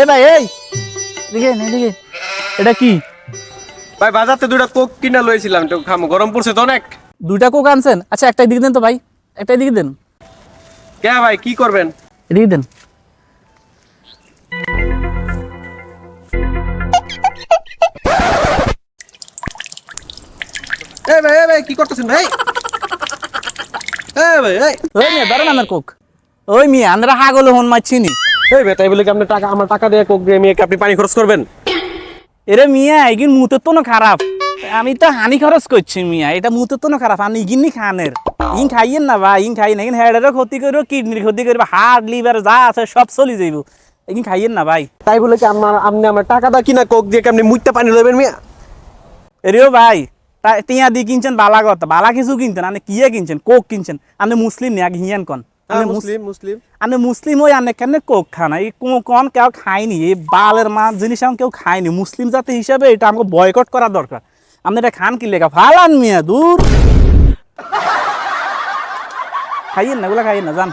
এ ভাই এই। এদিকে আয়, এদিকে এটা কি? ভাই বাজারতে দুইটা কোক কিনা লইছিলাম তো খামো। গরম পড়ছে তো অনেক। দুইটা কোক আনছেন? আচ্ছা একটা দিকে দেন তো ভাই। একটা দিকে দেন। কে ভাই কি করবেন? এদিকে দেন। এই ভাই এই ভাই কি করতেছেন ভাই? এই ভাই এই ওই মিয়া ধরেন আমার কোক। ওই মিয়া আমরা হাগল হন মারছি নি। এই ভাই তাই বলে কি আপনি টাকা আমার টাকা দিয়ে কোক দিয়ে মেয়েকে আপনি পানি খরচ করবেন? এরে মিয়া এগিন মুতের তো না খারাপ? আমি তো হানি খরচ করছি মিয়া এটা মুতের তো না খারাপ। আমি ইগিনি খানের। ইন খাইয়েন না ভাই ইন খাই না। ইন হেডেরও ক্ষতি করব কিডনির ক্ষতি করব হার্ট লিভার যা আছে সব চলে যাইব। এগিন খাইয়েন না ভাই? তাই বলে কি আমার আপনি আমার টাকা দা কিনা কোক দিয়ে কি আপনি মুইতে পানি লইবেন মিয়া? এরেও ভাই টিয়া দিয়ে কিনছেন বালা কথা। বালা কিছু কিনতেন আপনি কিয়ে কিনছেন? কোক কিনছেন? আপনি মুসলিম নি আগে হিয়ান কন। মুসলিম মুসলিম। ওই আনে কেন কোক খান এই কো- কোন কেউ খায়নি এই বালের মাছ জিনিস আমি কেউ খায়নি মুসলিম জাতি হিসাবে এটা আমাকে বয়কট করা দরকার। আপনি এটা খান কি লেখা ফালান মিয়া দূর। খাইয়েন না এগুলো খাইয়েন না জান